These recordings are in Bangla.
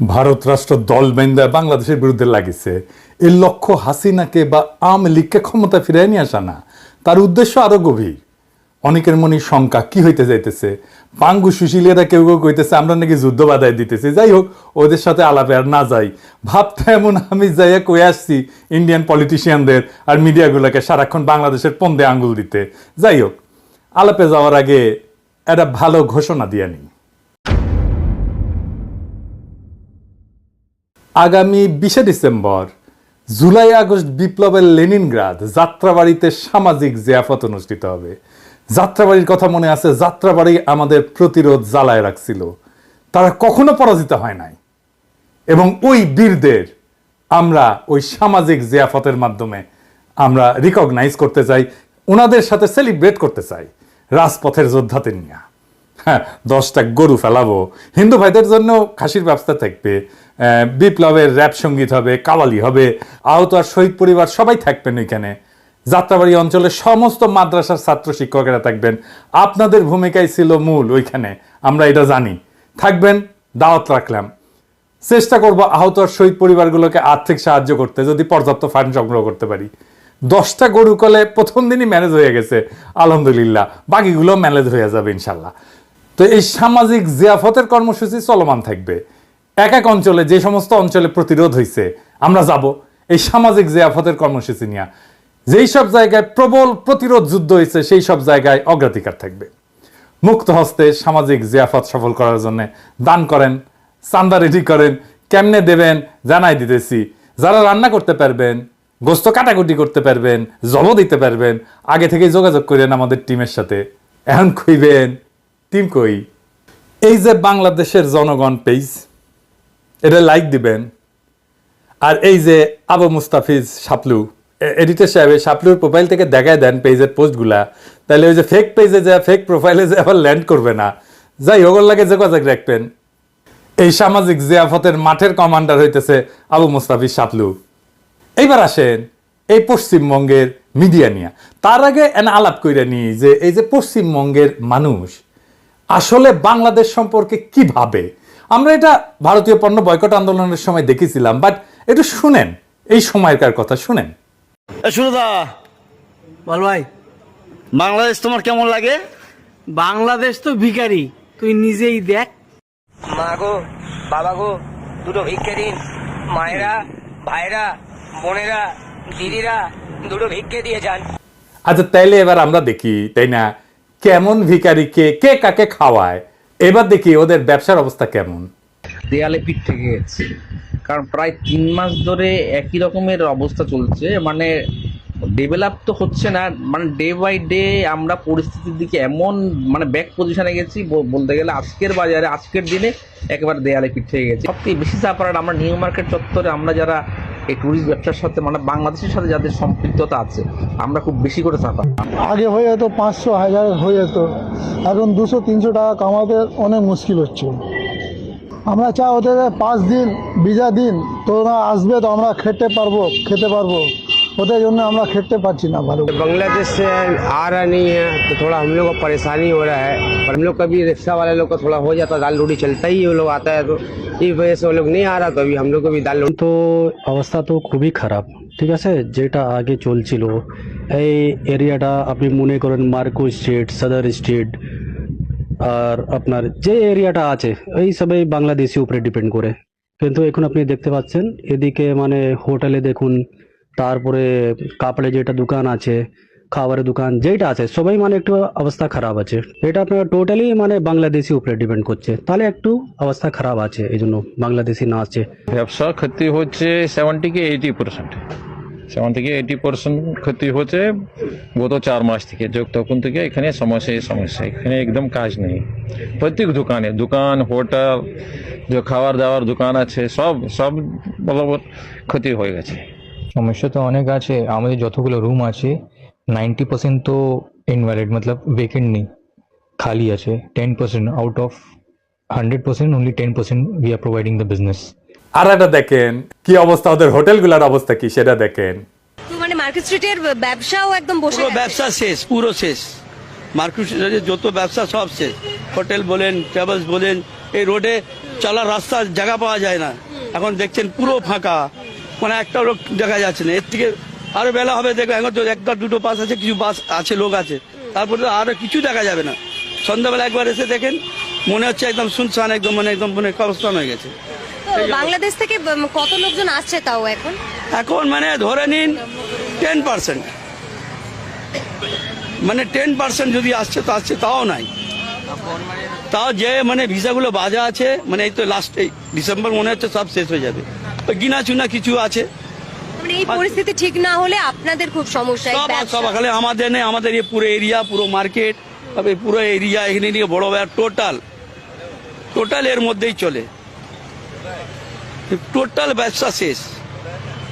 ভারত রাষ্ট্র দল বেন্দা বাংলাদেশের বিরুদ্ধে লাগিছে। এর লক্ষ্য হাসিনাকে বা আওয়ামী লীগকে ক্ষমতা ফিরিয়ে নিয়ে আসা না। তার উদ্দেশ্য আরও গভীর। অনেকের মনে শঙ্কা কি হইতে যাইতেছে? পাঙ্গু সুশীলেরা কেউ কেউ কইতেছে, আমরা নাকি যুদ্ধ বাধায় দিতেছি। যাই হোক, ওদের সাথে আলাপে আর না যাই। ভাবতে এমন, আমি যাইয়া কয়ে আসছি ইন্ডিয়ান পলিটিশিয়ানদের আর মিডিয়াগুলোকে সারাক্ষণ বাংলাদেশের পন্দে আঙ্গুল দিতে। যাই হোক, আলাপে যাওয়ার আগে একটা ভালো ঘোষণা দিয়ে নিই। আগামী বিশে ডিসেম্বর, জুলাই আগস্ট বিপ্লবের লেনিনগ্রাদ যাত্রাবাড়িতে সামাজিক জিয়াফত অনুষ্ঠিত হবে। যাত্রাবাড়ির কথা মনে আছে, যাত্রাবাড়ি আমাদের প্রতিরোধ জ্বালায় রাখছিল। তারা কখনো পরাজিত হয় নাই। এবং ওই বীরদের আমরা ওই সামাজিক জিয়াফতের মাধ্যমে আমরা রিকগনাইজ করতে চাই, ওনাদের সাথে সেলিব্রেট করতে চাই, রাজপথের যোদ্ধাদের নিয়ে। হ্যাঁ দশটা গরু ফেলাবো, হিন্দু ভাইদের জন্য খাসির ব্যবস্থা থাকবে বিপ্লবের র্যাপ সংগীত হবে, কাওয়ালি হবে, আহত আর শহীদ পরিবার সবাই থাকবেন ওইখানে। যাত্রাবাড়ি অঞ্চলের সমস্ত মাদ্রাসার ছাত্র শিক্ষকেরা থাকবেন। আপনাদের ভূমিকাই ছিল মূল ওইখানে, আমরা এটা জানি। থাকবেন, দাওয়াত রাখলাম। চেষ্টা করব আহত আর শহীদ পরিবারগুলোকে আর্থিক সাহায্য করতে, যদি পর্যাপ্ত ফান্ড সংগ্রহ করতে পারি। দশটা গরু কলে প্রথম দিনই ম্যানেজ হয়ে গেছে, আলহামদুলিল্লাহ। বাকিগুলো ম্যানেজ হয়ে যাবে, ইনশাল্লাহ। তো এই সামাজিক জিয়াফতের কর্মসূচি চলমান থাকবে। এক এক অঞ্চলে, যে সমস্ত অঞ্চলে প্রতিরোধ হয়েছে আমরা যাব এই সামাজিক জিয়াফতের কর্মসূচি নিয়ে। যেই সব জায়গায় প্রবল প্রতিরোধ যুদ্ধ হয়েছে সেই সব জায়গায় অগ্রাধিকার থাকবে। মুক্ত হস্তে সামাজিক জিয়াফত সফল করার জন্য দান করেন, চান্দা রেডি করেন, কেমনে দেবেন জানাই দিতেছি। যারা রান্না করতে পারবেন, গোস্ত কাটাকুটি করতে পারবেন জব দিতে পারবেন, আগে থেকে যোগাযোগ করেন আমাদের টিমের সাথে। এখন কইবেন, টিম কই? এই যে বাংলাদেশের জনগণ পেজ এটা লাইক দিবেন। আর এই যে আবু মুস্তাফিজ সাপলু এডিটর সাহেব সাপলুর প্রোফাইল থেকে দেখায় দেন পেজের পোস্টগুলা তাহলে ওই যে ফেক পেজে যা ফেক প্রোফাইলে যে, আবার ল্যান্ড করবে না। যাই হোক লাগে যোগাযোগ রাখবেন। এই সামাজিক জিয়াফতের মাঠের কমান্ডার হইতেছে আবু মুস্তাফিজ সাপলু এইবার আসেন এই পশ্চিমবঙ্গের মিডিয়া নিয়ে। তার আগে এন আলাপ কইরা নি যে, এই যে পশ্চিমবঙ্গের মানুষ আসলে বাংলাদেশ সম্পর্কে কি ভাবে? আমরা এটা ভারতীয় পণ্য বয়কট আন্দোলনের সময় দেখেছিলাম বাট একটু শুনেন এই সময়কার কথা শুনেন। এ সুরদা বল ভাই। বাংলাদেশ তোমার কেমন লাগে? বাংলাদেশ তো ভিখারি তুই নিজেই দেখ। মা গো বাবা গো দুটো ভিক্ষে দিন। মায়েরা ভাইরা বোনেরা দিদিরা দুটো ভিক্ষে দিয়ে যান। আচ্ছা তাইলে এবার আমরা দেখি তাই না? কেমন ভিখারিকে কে কাকে খাওয়ায়? এবার দেখি ওদের ব্যবসার অবস্থা কেমন। দেয়ালে পিঠ থেকে গেছে। কারণ প্রায় তিন মাস ধরে একই রকমের অবস্থা চলছে। মানে ডেভেলপ তো হচ্ছে না। মানে ডে বাই ডে আমরা পরিস্থিতির দিকে এমন মানে ব্যাক পজিশনে গেছি বলতে গেলে আজকের বাজারে, আজকের দিনে একেবারে দেয়ালে পিঠ থেকে গেছে। সবথেকে বেশি সাফার আমরা নিউ মার্কেট চত্বরে আমরা যারা এই ট্যুরিস্ট ব্যবসার সাথে মানে বাংলাদেশের সাথে যাদের সম্পৃক্ততা আছে, আমরা খুব বেশি করে থাকা আগে হয়ে যেত পাঁচশো, হাজার হয়ে যেত। এখন দুশো, তিনশো টাকা কামাতে অনেক মুশকিল হচ্ছে। আমরা চা ওদের পাঁচ দিন ভিজা দিন, তোরা আসবে তো আমরা খেতে পারব খেতে পারব। ওদের জন্য আমরা খেতে পারছি না ভালো করে। बांग्लादेश से आ रहा नहीं है तो थोड़ा हम लोग को परेशानी हो रहा है पर हम लोग का भी रिक्शा वाले लोग का थोड़ा हो जाता है दाल रोटी चलता ही है वो लोग आता है तो इस वजह से वो लोग नहीं आ रहा तो अभी हम लोग को भी दाल रोटी তো অবস্থা তো খুবই খারাপ ঠিক আছে যেটা আগে চলছিল এই এরিয়াটা আপনি মনে করেন মার্কো স্ট্রিট সদর স্ট্রিট আর আপনার যে এরিয়াটা আছে এই সবাই বাংলাদেশি উপরে ডিপেন্ড করে কিন্তু এখন আপনি দেখতে পাচ্ছেন এদিকে মানে হোটেলে দেখুন তারপরে কাপড়ে যেটা দোকান আছে, খাবারের দোকান যেটা আছে, সবাই মানে একটু অবস্থা খারাপ আছে। এটা আপনার টোটালি মানে বাংলাদেশি উপরে ডিপেন্ড করছে। তাহলে একটু অবস্থা খারাপ আছে এই জন্য বাংলাদেশি না আছে। ব্যবসা ক্ষতি হচ্ছে সেভেন্টি কে এইটি পার্সেন্ট সেভেন থেকে এইটি পার্সেন্ট ক্ষতি হচ্ছে গত চার মাস থেকে যোগ তখন থেকে এখানে সমস্যা সমস্যা। এখানে একদম কাজ নেই। প্রত্যেক দোকানে, দোকান, হোটেল, যে খাবার দাবার দোকান আছে, সব সব বলবৎ ক্ষতি হয়ে গেছে। সমস্যা তো অনেক আছে। আমাদের যতগুলো রুম আছে নাইনটি পার্সেন্ট তো ইনভ্যালিড মতলব ভেকেন্ট নেই খালি আছে। Ten percent out of hundred percent only ten percent we are providing the business আর একটা দেখেন কি অবস্থা ওদের হোটেলগুলোর অবস্থা কি সেটা দেখেন। মানে মার্কেট স্ট্রিটের ব্যবসাও একদম বসে পুরো ব্যবসা শেষ পুরো শেষ। মার্কেট যত ব্যবসা সব শেষ। হোটেল বলেন ট্রাভেলস বলেন এই রোডে চলার রাস্তা জায়গা পাওয়া যায় না। এখন দেখছেন পুরো ফাঁকা। মানে একটা লোক দেখা যাচ্ছে না। এর থেকে আরও বেলা হবে দেখবে এখন তো একটা দুটো বাস আছে কিছু বাস আছে লোক আছে। তারপরে আরও কিছু দেখা যাবে না। সন্ধ্যাবেলা একবার এসে দেখেন মনে হচ্ছে একদম শুনশান একদম মানে একদম মানে কবস্থান হয়ে গেছে। বাংলাদেশ থেকে কত লোকজন আসছে তাও এখন? এখন মানে ধরে নিন টেন পার্সেন্ট মানে টেন পার্সেন্ট যদি আসছে তো আসছে তাও নাই। তাও যে মানে ভিসাগুলো বাজা আছে মানে এই তো লাস্ট ডিসেম্বর মনে হচ্ছে সব শেষ হয়ে যাবে। গিনা চুনা কিছু আছে। মানে এই পরিস্থিতি ঠিক না হলে আপনাদের খুব সমস্যা আমাদের নেই আমাদের এই পুরো এরিয়া পুরো মার্কেট তবে পুরো এরিয়া এখানে নিয়ে বড় টোটাল। টোটাল এর মধ্যেই চলে। টোটাল ব্যবসা শেষ।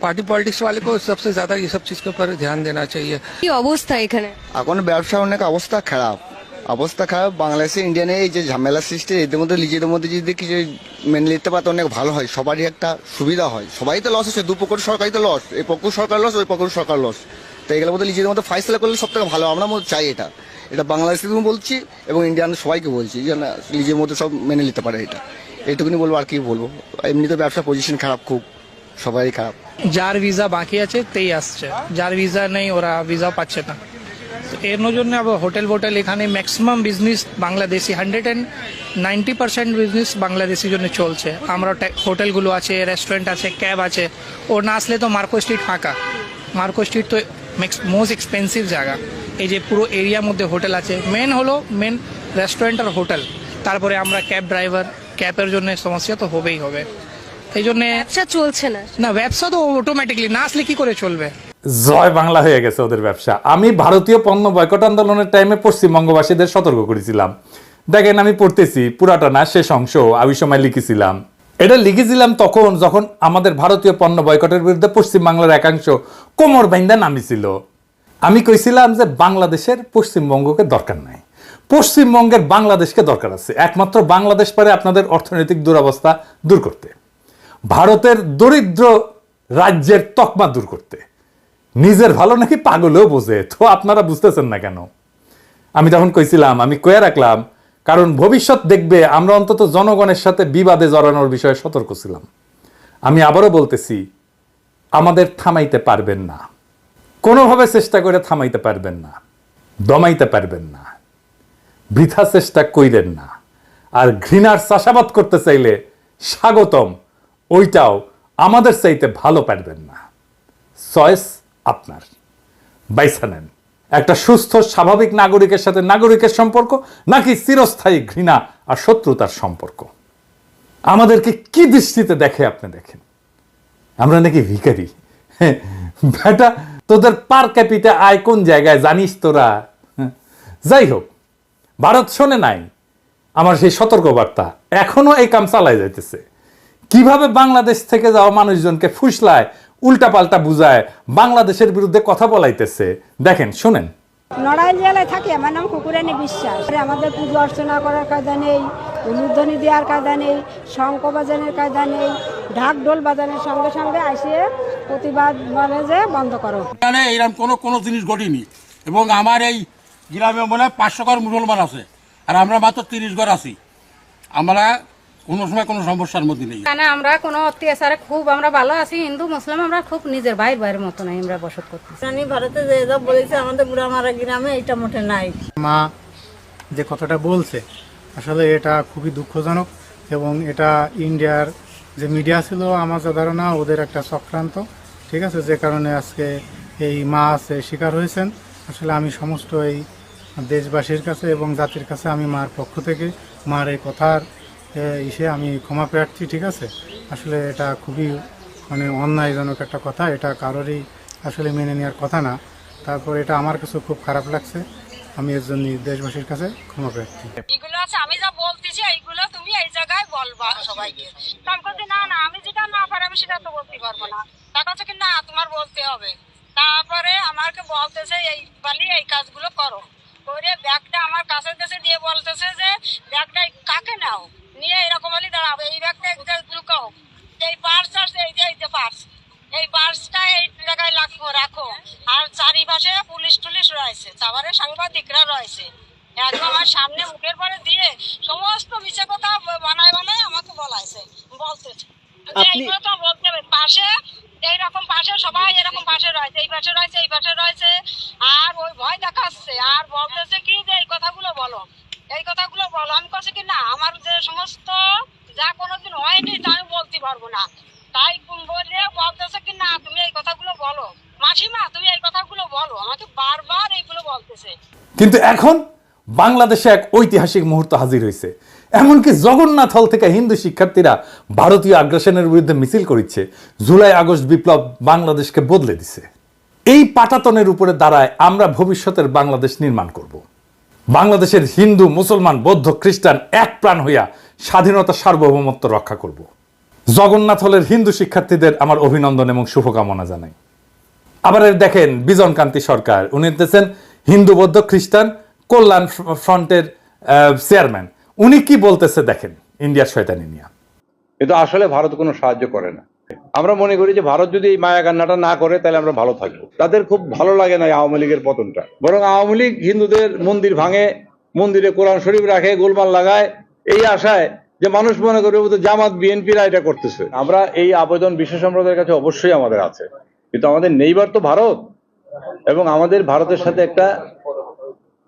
पार्टी पॉलिटिक्स वाले को सबसे ज्यादा ये सब चीज के ऊपर ध्यान देना चाहिए কি অবস্থা এখানে এখন ব্যবসা অনেক অবস্থা খারাপ অবস্থা খারাপ বাংলাদেশে ইন্ডিয়ানে এই যে ঝামেলা সৃষ্টি এদের মধ্যে নিজেদের মধ্যে যদি কিছু মেনে নিতে পারতো অনেক ভালো হয় সবারই একটা সুবিধা হয় সবাই তো লস হচ্ছে দুপক্ষ সরকারই তো লস এই পক্ষ সরকার লস ওই পক্ষ সরকার লস তো এগুলোর মধ্যে নিজেদের মধ্যে ফাইসলা করলে সব থেকে ভালো আমরা মধ্যে চাই এটা এটা বাংলাদেশে বলছি এবং ইন্ডিয়ান সবাইকে বলছি যেন নিজের মধ্যে সব মেনে নিতে পারে এটা এইটুকুনি বলবো আর কি বলবো এমনি তো ব্যবসা পজিশন খারাপ খুব সবারই খারাপ। যার ভিসা বাকি আছে, তেই আসছে। যার ভিসা নেই, ওরা ভিসা পাচ্ছে না। এর জন্য আবার হোটেল ফোটেল এখানে maximum business Bangladeshi hundred and ninety percent business বাংলাদেশির জন্য চলছে। আমরা হোটেলগুলো আছে রেস্টুরেন্ট আছে ক্যাব আছে। ও না আসলে তো মার্কো স্ট্রিট ফাঁকা। মার্কো স্ট্রিট তো মোস্ট এক্সপেন্সিভ জায়গা। এই যে পুরো এরিয়ার মধ্যে হোটেল আছে। মেন হলো মেন রেস্টুরেন্ট আর হোটেল। তারপরে আমরা ক্যাব ড্রাইভার ক্যাবের জন্য সমস্যা তো হবেই হবে। এই জন্যে ব্যবসা চলছে না। না ব্যবসা তো অটোমেটিকলি না আসলে কি করে চলবে? জয় বাংলা হয়ে গেছে ওদের ব্যবসা। আমি ভারতীয় পণ্য বয়কট আন্দোলনের টাইমে পশ্চিমবঙ্গবাসীদের সতর্ক করেছিলাম। দেখেন আমি পড়তেছি পুরাটা না শেষ অংশ আমি সময় লিখেছিলাম। এটা লিখেছিলাম তখন যখন আমাদের ভারতীয় পণ্য বয়কটের বিরুদ্ধে পশ্চিমবাংলার একাংশ কোমর বাইন্দা নামিছিল। আমি কইছিলাম যে বাংলাদেশের পশ্চিমবঙ্গকে দরকার নাই। পশ্চিমবঙ্গের বাংলাদেশকে দরকার আছে। একমাত্র বাংলাদেশ পারে আপনাদের অর্থনৈতিক দুরবস্থা দূর করতে। ভারতের দরিদ্র রাজ্যের তকমা দূর করতে। নিজের ভালো নাকি পাগলেও বোঝে, তো আপনারা বুঝতেছেন না কেন? আমি তখন কইছিলাম, আমি কয়ে রাখলাম, কারণ ভবিষ্যৎ দেখবে, আমরা অন্তত জনগণের সাথে বিবাদে জড়ানোর বিষয়ে সতর্ক ছিলাম। আমি আবারও বলতেছি, আমাদের থামাইতে পারবেন না। কোনোভাবে চেষ্টা করে থামাইতে পারবেন না, দমাইতে পারবেন না। বৃথা চেষ্টা কইরেন না। আর ঘৃণার চাষাবাদ করতে চাইলে স্বাগতম। ওইটাও আমাদের চাইতে ভালো পারবেন না। চয়েস আপনার। বাইসা নেন। একটা সুস্থ, স্বাভাবিক নাগরিকের সাথে নাগরিকের সম্পর্ক, নাকি চিরস্থায়ী ঘৃণা আর শত্রুতার সম্পর্ক? আমাদেরকে কি দৃষ্টিতে দেখে আপনি দেখেন? আমরা নাকি ভিকারি বেটা, তোদের পার ক্যাপিটা আয় কোন জায়গায় জানিস তোরা? হ্যাঁ। যাই হোক, ভারত শোনে নাই। আমার সেই সতর্কবার্তা এখনও এই কাম চালাই যাইতেছে। কীভাবে বাংলাদেশ থেকে যাওয়া মানুষজনকে ফুসলায় উল্টাপাল্টা বুঝায় বাংলাদেশের বিরুদ্ধে কথা বলাইতেছে? দেখেন শুনেন। নড়াইল জেলায় থাকি আমার নাম কুকুরানি বিশ্বাস। আমাদের পুজো অর্চনা করার কায়দা নেই উলুধ্বনি দেওয়ার কায়দা নেই শঙ্খ বাজানের কায়দা নেই ঢাক ঢোল বাজানোর সঙ্গে সঙ্গে আসিয়ে প্রতিবাদ বলে যে বন্ধ করো। এখানে এরকম কোনো কোনো জিনিস ঘটেনি। এবং আমার এই গ্রামে মনে হয় পাঁচশো ঘর মুসলমান আছে। আর আমরা মাত্র তিরিশ ঘর আছি। আমরা কোনো সময় কোনো সমস্যার মধ্যে নেই। এখানে আমরা কোনো অত্যাচারে খুব আমরা ভালো আছি হিন্দু মুসলিম আমরা খুব নিজের ভাই ভাইয়ের মতো নাই আমরা বসত করতেছি। ভারতে যে বলেছে আমাদের বুড়ামারা গ্রামে এটা মোটে নাই। মা যে কথাটা বলছে আসলে এটা খুবই দুঃখজনক এবং এটা ইন্ডিয়ার যে মিডিয়া ছিল আমার যা ধারণা ওদের একটা চক্রান্ত ঠিক আছে? যে কারণে আজকে এই মা আছে শিকার হয়েছেন। আসলে আমি সমস্ত এই দেশবাসীর কাছে এবং জাতির কাছে আমি মার পক্ষ থেকে মার এই কথার ইসে আমি ক্ষমা প্রার্থী, ঠিক আছে? আসলে এটা খুবই মানে অন্যায়জনক একটা কথা। এটা কারোরই আসলে মেনে নেওয়ার কথা না। তারপর এটা আমার কাছে খুব খারাপ লাগছে। আমি এর জন্য দেশবাসীর কাছে ক্ষমা প্রার্থী। এগুলো আছে, আমি যা বলতেছি এইগুলো তুমি এই জায়গায় সবাইকে। না না, আমি যেটা না আমি সেটা তো পারব না। কাছে না, তোমার বলতে হবে। তারপরে আমাকে বলতেছে, এই বালি, এই কাজগুলো করো। করে ব্যাগটা আমার কাছে দেশে দিয়ে বলতেছে যে, ব্যাগটা কাকে নাও? নিয়ে এরকম হলে দাঁড়াবে। এই ব্যাগটা এক জায়গায় ঢুকাও এই পার্স আছে এই যে এই যে পার্স এই পার্সটা এই জায়গায় রাখো রাখো। আর চারিপাশে পুলিশ টুলিশ রয়েছে। তারপরে সাংবাদিকরা রয়েছে। একদম আমার সামনে মুখের পরে দিয়ে সমস্ত মিছে কথা বানায় বানায় আমাকে বলাইছে। বলতেছে এইগুলো তো বলতে হবে। পাশে এইরকম পাশে সবাই এরকম পাশে রয়েছে। এই পাশে রয়েছে এই পাশে রয়েছে। আর ওই ভয় দেখাচ্ছে। আর বলতেছে কি যে এই কথাগুলো বলো। এই কথাগুলো সমস্ত যা কোনোদিন হয়নি তা আমি বলতে পারব না। তাই বলে বলতেছে কি, না, তুমি এই কথাগুলো বলো। মাসিমা, তুমি এই কথাগুলো বলো। আমাকে বারবার এইগুলো বলতেছে। কিন্তু এখন বাংলাদেশে এক ঐতিহাসিক মুহূর্ত হাজির হয়েছে। এমনকি জগন্নাথ হল থেকে হিন্দু শিক্ষার্থীরা ভারতীয় আগ্রাসনের বিরুদ্ধে মিছিল করিচ্ছে। জুলাই, আগস্ট বিপ্লব বাংলাদেশকে বদলে দিছে। এই পাটাতনের উপরে দাঁড়ায় আমরা ভবিষ্যতের বাংলাদেশ নির্মাণ করব। বাংলাদেশের হিন্দু, মুসলমান, বৌদ্ধ, খ্রিস্টান এক প্রাণ হইয়া স্বাধীনতা সার্বভৌমত্ব রক্ষা করব। জগন্নাথ হলের হিন্দু শিক্ষার্থীদের আমার অভিনন্দন এবং শুভকামনা জানাই। আবার দেখেন বিজন কান্তি সরকার। উনি হতেছেন হিন্দু, বৌদ্ধ, খ্রিস্টান কল্যাণ ফ্র- ফ্রন্টের চেয়ারম্যান। উনি কি বলতেছে দেখেন, ইন্ডিয়ার শয়তানি নিয়ে। কিন্তু আসলে ভারত কোনো সাহায্য করে না। আমরা মনে করি যে ভারত যদি এই মায়া কান্নাটা না করে, তাহলে আমরা ভালো থাকব। তাদের খুব ভালো লাগে না আওয়ামী লীগের পতনটা। বরং আওয়ামী লীগ হিন্দুদের মন্দির ভাঙে, মন্দিরে কোরআন শরীফ রাখে, গোলমাল লাগায়, এই আশায় যে মানুষ মনে করবে বোধহয় জামাত, বিএনপিরা এটা করতেছে। আমরা এই আবেদন বিশ্ব সম্প্রদায়ের কাছে অবশ্যই আমাদের আছে। কিন্তু আমাদের নেইবার তো ভারত, এবং আমাদের ভারতের সাথে একটা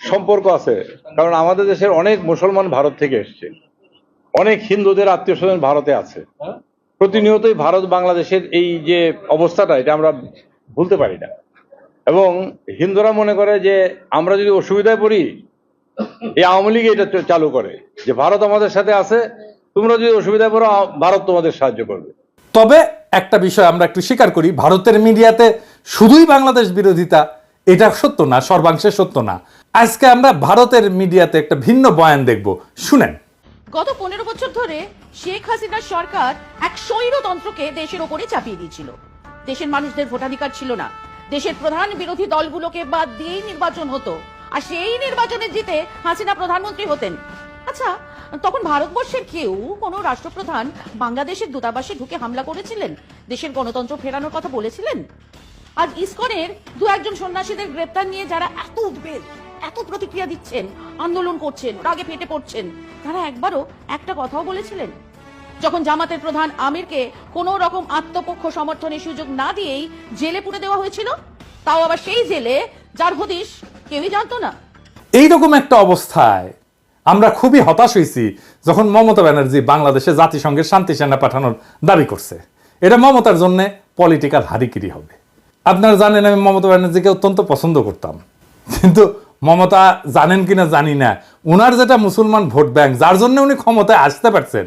সম্পর্ক আছে। কারণ আমাদের দেশের অনেক মুসলমান ভারত থেকে এসছে। অনেক হিন্দুদের আত্মীয় স্বজন ভারতে আছে। প্রতিনিয়তই ভারত বাংলাদেশের এই যে অবস্থাটা, এটা আমরা ভুলতে পারি না। এবং হিন্দুরা মনে করে যে আমরা যদি অসুবিধায় পড়ি, এই আওয়ামী লীগ এটা চালু করে যে ভারত আমাদের সাথে আছে, তোমরা যদি অসুবিধায় পড়ো ভারত তোমাদের সাহায্য করবে। তবে একটা বিষয় আমরা একটু স্বীকার করি, ভারতের মিডিয়াতে শুধুই বাংলাদেশ বিরোধিতা, এটা সত্য না, সর্বাংশে সত্য না। আজকে আমরা ভারতের মিডিয়াতে একটা ভিন্ন বয়ান দেখব। শুনেন। গত পনেরো বছর ধরে শেখ হাসিনার সরকার এক স্বৈরতন্ত্রকে দেশের ওপরে চাপিয়ে দিয়েছিল। দেশের মানুষদের ভোটাধিকার ছিল না। দেশের প্রধান বিরোধী দলগুলোকে বাদ দিয়েই নির্বাচন হতো। আর সেই নির্বাচনে জিতে হাসিনা প্রধানমন্ত্রী হতেন। আচ্ছা তখন ভারতবর্ষের কেউ কোনো রাষ্ট্রপ্রধান বাংলাদেশের দূতাবাসে ঢুকে হামলা করেছিলেন? দেশের গণতন্ত্র ফেরানোর কথা বলেছিলেন? আজ ইসকনের দু একজন সন্ন্যাসীদের গ্রেপ্তার নিয়ে যারা এত উদ্বেগ এত প্রতিক্রিয়া দিচ্ছেন, আন্দোলন করছেন, রাগে ফেটে পড়ছেন। তারা একবারও একটা কথাও বলেছিলেন। যখন জামাতের প্রধান আমিরকে কোনো রকম আত্মপক্ষ সমর্থনের সুযোগ না দিয়েই জেলে পুরে দেওয়া হয়েছিল, তাও আবার সেই জেলে যার হদিশ কেউই জানতো না। এইরকম একটা অবস্থায় আমরা খুবই হতাশ হয়েছি যখন মমতা ব্যানার্জি বাংলাদেশে জাতিসংঘের শান্তি সেনা পাঠানোর দাবি করছে। এটা মমতার জন্য পলিটিক্যাল হারিকিরি হবে। আপনারা জানেন আমি মমতা ব্যানার্জিকে অত্যন্ত পছন্দ করতাম। কিন্তু মমতা জানেন কিনা জানি না। উনার যেটা মুসলমান ভোট ব্যাংক, যার জন্য উনি ক্ষমতায় আসতে পারছেন,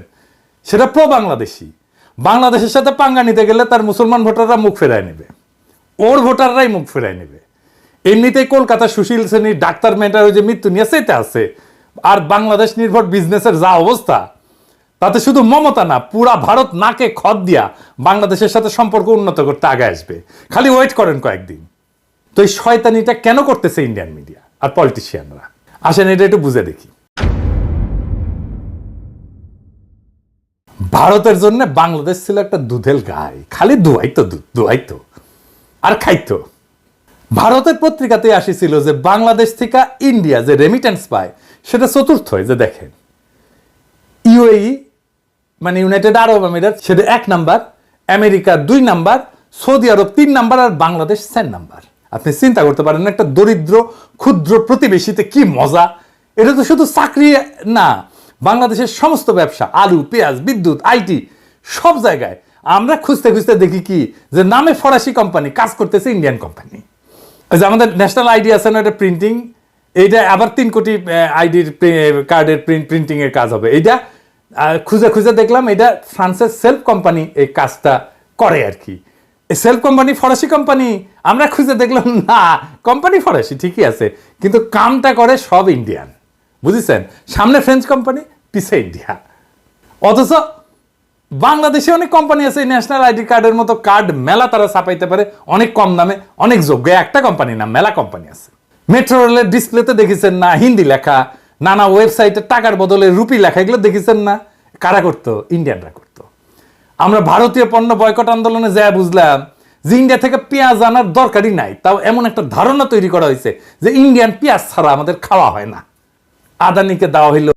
সেটা প্রো বাংলাদেশি বাংলাদেশের সাথে পাঙ্গা নিতে গেলে তার মুসলমান ভোটাররা মুখ ফেরায় নেবে। ওর ভোটাররাই মুখ ফেরায় নেবে। এমনিতেই কলকাতা সুশীল শ্রেণির ডাক্তার মেয়েটার ওই যে মৃত্যু নিয়ে সেটা আছে। আর বাংলাদেশ নির্ভর বিজনেসের যা অবস্থা, তাতে শুধু মমতা না, পুরা ভারত নাকে খদ দিয়া বাংলাদেশের সাথে সম্পর্ক উন্নত করতে আগে আসবে। খালি ওয়েট করেন কয়েকদিন। তো এই শয়তানিটা কেন করতেছে ইন্ডিয়ান মিডিয়া আর পলিটিশিয়ানরা আসেন, এটা একটু বুঝে দেখি। ভারতের জন্য বাংলাদেশ ছিল একটা দুধেল গাই। খালি দুয়াইতো দুধ দুয়াইতো আর খাইতো। ভারতের পত্রিকাতে আসিছিল যে বাংলাদেশ থেকে ইন্ডিয়া যে রেমিটেন্স পায়, সেটা চতুর্থ যে দেখেন। ইউএই মানে ইউনাইটেড আরব আমিরাত সেটা এক নাম্বার আমেরিকা দুই নাম্বার সৌদি আরব তিন নাম্বার, আর বাংলাদেশ চার নাম্বার। আপনি চিন্তা করতে পারেন একটা দরিদ্র, ক্ষুদ্র প্রতিবেশীতে কি মজা? এটা তো শুধু চাকরি না, বাংলাদেশের সমস্ত ব্যবসা, আলু, পেঁয়াজ, বিদ্যুৎ আইটি সব জায়গায় আমরা খুঁজতে খুঁজতে দেখি কি? যে নামে ফরাসি কোম্পানি কাজ করতেছে, ইন্ডিয়ান কোম্পানি। ওই যে আমাদের ন্যাশনাল আইডি আছে না, এটা প্রিন্টিং এইটা আবার তিন কোটি আইডির কার্ডের প্রিন্ট প্রিন্টিং এর কাজ হবে। এইটা খুঁজে খুঁজে দেখলাম এটা ফ্রান্সের সেলফ কোম্পানি এই কাজটা করে আর কি। সেলফ কোম্পানি ফরাসি কোম্পানি, আমরা খুঁজে দেখলাম, না, কোম্পানি ফরাসি, ঠিকই আছে। কিন্তু কামটা করে সব ইন্ডিয়ান। বুঝেছেন? সামনে ফ্রেঞ্চ কোম্পানি, পিছে ইন্ডিয়া অথচ বাংলাদেশে অনেক কোম্পানি আছে ন্যাশনাল আইডি কার্ডের মতো কার্ড মেলা তারা ছাপাইতে পারে, অনেক কম দামে, অনেক যোগ্য। একটা কোম্পানি না মেলা কোম্পানি আছে। মেট্রো রেলের ডিসপ্লেতে দেখেছেন না, হিন্দি লেখা, নানা ওয়েবসাইটে টাকার বদলে রুপি লেখা, এগুলো দেখেছেন না? কারা করতো? ইন্ডিয়ানরা করতো। আমরা ভারতীয় পণ্য বয়কট আন্দোলনে যা বুঝলাম যে ইন্ডিয়া থেকে পেঁয়াজ আনার দরকারই নাই। তাও এমন একটা ধারণা তৈরি করা হয়েছে যে ইন্ডিয়ান পেঁয়াজ ছাড়া আমাদের খাওয়া হয় না। আদানিকে দেওয়া হইল